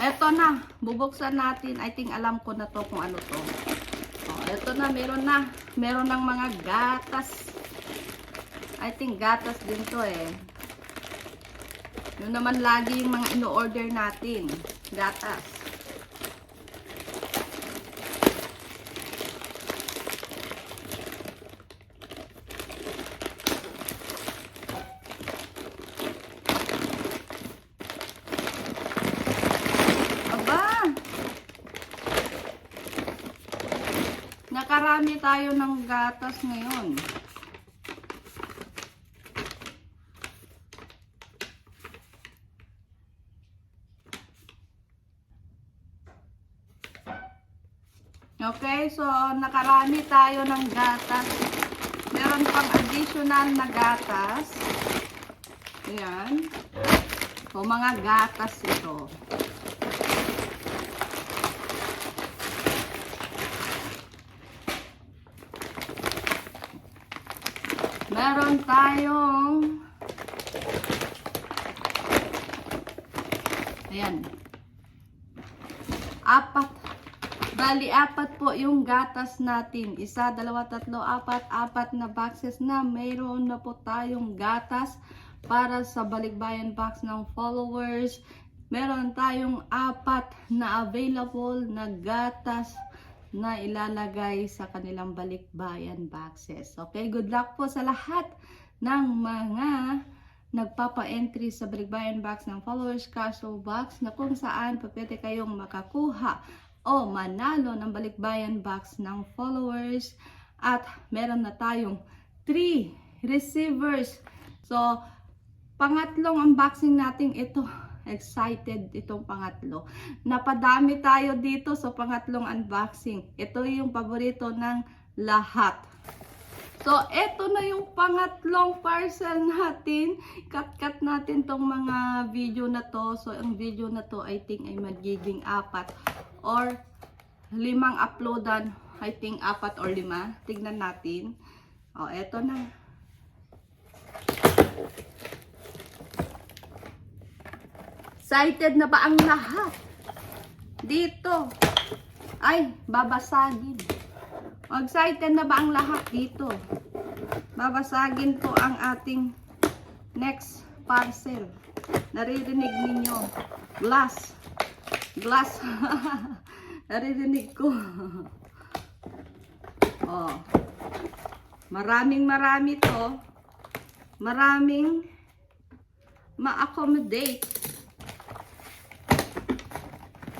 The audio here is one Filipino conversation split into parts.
eto na. Bubuksan natin. I think alam ko na to kung ano to. Oh, eto na. Meron na. Meron ng mga gatas. I think gatas din to eh. Yun naman lagi yung mga ino-order natin. Gatas. Nakarami tayo ng gatas ngayon. Okay, so nakarami tayo ng gatas. Meron pang additional na gatas. Ayan. So, mga gatas ito. Meron tayong Ayan. Apat. Bali, apat po yung gatas natin. Isa, dalawa, tatlo, apat. Apat na boxes na. Mayroon na po tayong gatas para sa balikbayan box ng followers. Meron tayong apat na available na gatas na ilalagay sa kanilang balikbayan boxes. Okay, good luck po sa lahat ng mga nagpapa-entry sa balikbayan box ng followers castle box na kung saan pwede kayong makakuha o manalo ng balikbayan box ng followers at meron na tayong 3 receivers. So, pangatlong unboxing natin ito. Excited itong pangatlo. Napadami tayo dito sa pangatlong unboxing. Ito yung paborito ng lahat. So, eto na yung pangatlong parcel natin. Cut-cut natin tong mga video na to. So, ang video na to, I think, ay magiging apat or limang uploadan. I think, apat or lima. Tignan natin. O, eto na. Excited na ba ang lahat? Dito. Ay, babasagin. Excited na ba ang lahat dito? Babasagin po ang ating next parcel. Naririnig ninyo. Glass. Glass. Naririnig ko. oh. Maraming marami to. Maraming ma-accommodate.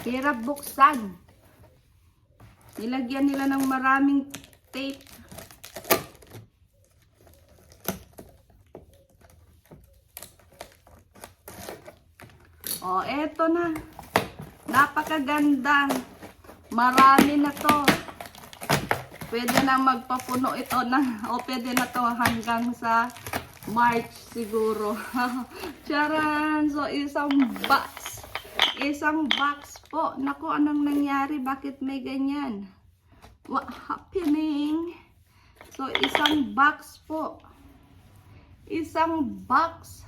Hirap buksan. Nilagyan nila ng maraming tape. Oh, eto na. Napakaganda. Marami na to. Pwede na magpapuno ito na, o pwede na to hanggang sa March siguro. Charan! So, isang box. Isang box po. Naku, anong nangyari? Bakit may ganyan? What happening? So, isang box po. Isang box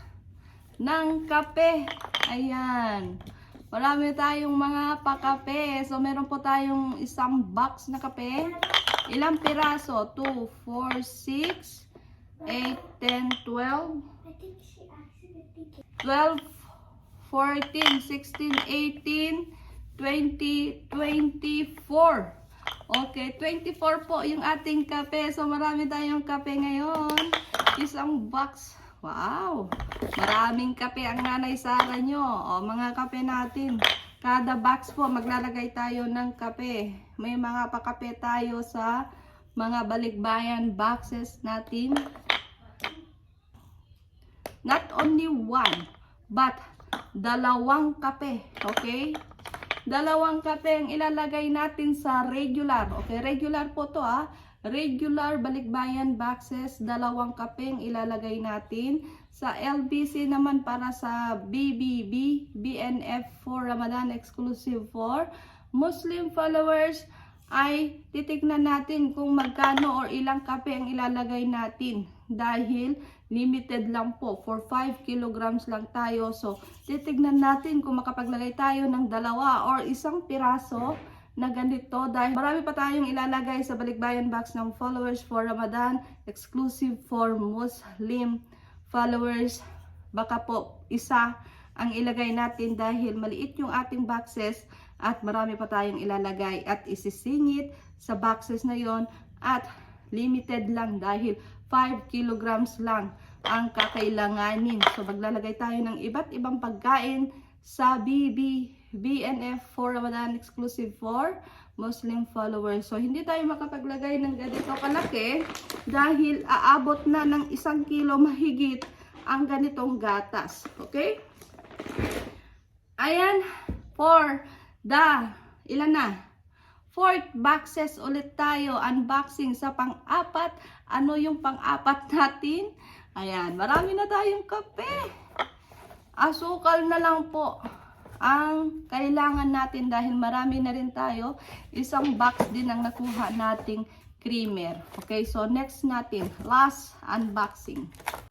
ng kape. Ayan. Marami tayong mga pakape. So, meron po tayong isang box na kape. Ilang piraso? 2, 4, 6, 8, 10, 12. I think she accidentally gave 12, 14, 16, 18, 20, 24. Okay, 24 po yung ating kape. So, marami tayong kape ngayon. Isang box. Wow! Maraming kape ang nanay Sara nyo. O, mga kape natin. Kada box po, maglalagay tayo ng kape. May mga pakape tayo sa mga balikbayan boxes natin. Not only one, but dalawang kape. Okay? Dalawang kape ang ilalagay natin sa regular. Okay, regular po to ah. Regular balikbayan boxes, dalawang kape ang ilalagay natin. Sa LBC naman para sa BBB, BNF for Ramadan Exclusive for Muslim followers ay titignan natin kung magkano or ilang kape ang ilalagay natin dahil limited lang po. For 5 kilograms lang tayo. So, titignan natin kung makapaglagay tayo ng dalawa or isang piraso na ganito dahil marami pa tayong ilalagay sa balikbayan box ng followers for Ramadan, exclusive for Muslim followers. Baka po isa ang ilagay natin dahil maliit yung ating boxes at marami pa tayong ilalagay at isisingit sa boxes na yon at limited lang dahil 5 kilograms lang ang kakailanganin. So maglalagay tayo ng iba't ibang pagkain sa BB BNF for Ramadan exclusive for Muslim followers. So hindi tayo makapaglagay ng ganito kalaki dahil aabot na ng isang kilo mahigit ang ganitong gatas. Okay? Ayan, for the, ilan na? Fourth boxes ulit tayo, unboxing sa pang-apat. Ano yung pang-apat natin? Ayan, marami na tayong kape. Asukal na lang po ang kailangan natin dahil marami na rin tayo. Isang box din ang nakuha nating creamer. Okay, so next natin, last unboxing.